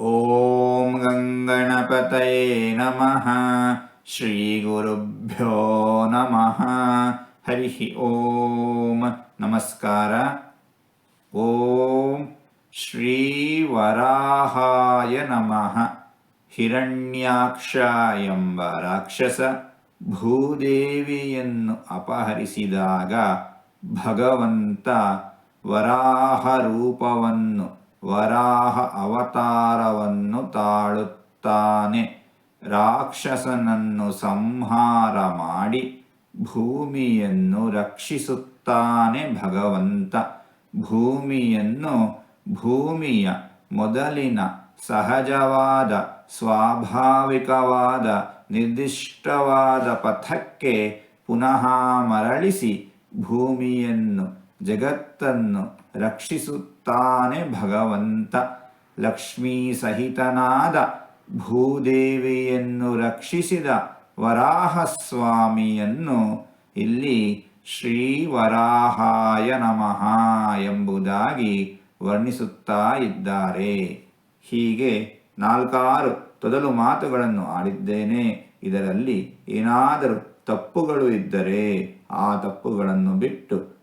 ॐ गङ्गणपतये नमः ಶ್ರೀಗುರುಭ್ಯೋ ನಮಃ ಹರಿ ಓಂ ನಮಸ್ಕಾರ ಓಂ ಶ್ರೀವರಾಹಾಯ ನಮಃ ಹಿರಣ್ಯಾಕ್ಷ ಎಂಬ ರಾಕ್ಷಸ ಭೂದೇವಿಯನ್ನು ಅಪಹರಿಸಿದಾಗ ಭಗವಂತ ವರಾಹ ರೂಪವನ್ನು ವರಾಹ ಅವತಾರವನ್ನು ತಾಳುತ್ತಾನೆ. ರಾಕ್ಷಸನನ್ನು ಸಂಹಾರ ಮಾಡಿ ಭೂಮಿಯನ್ನು ರಕ್ಷಿಸುತ್ತಾನೆ ಭಗವಂತ. ಭೂಮಿಯನ್ನು ಭೂಮಿಯ ಮೊದಲಿನ ಸಹಜವಾದ, ಸ್ವಾಭಾವಿಕವಾದ, ನಿರ್ದಿಷ್ಟವಾದ ಪಥಕ್ಕೆ ಪುನಃ ಮರಳಿಸಿ ಭೂಮಿಯನ್ನು ಜಗತ್ತನ್ನು ರಕ್ಷಿಸುತ್ತಾನೆ ಭಗವಂತ. ಲಕ್ಷ್ಮೀ ಸಹಿತನಾದ ಭೂದೇವಿಯನ್ನು ರಕ್ಷಿಸಿದ ವರಾಹಸ್ವಾಮಿಯನ್ನು ಇಲ್ಲಿ ಶ್ರೀ ವರಾಹಾಯ ನಮಃ ಎಂಬುದಾಗಿ ವರ್ಣಿಸುತ್ತಾ ಇದ್ದಾರೆ. ಹೀಗೆ ನಾಲ್ಕಾರು ತೊದಲು ಮಾತುಗಳನ್ನು ಆಡಿದ್ದೇನೆ. ಇದರಲ್ಲಿ ಏನಾದರೂ ತಪ್ಪುಗಳು ಇದ್ದರೆ ಆ ತಪ್ಪುಗಳನ್ನು ಬಿಟ್ಟು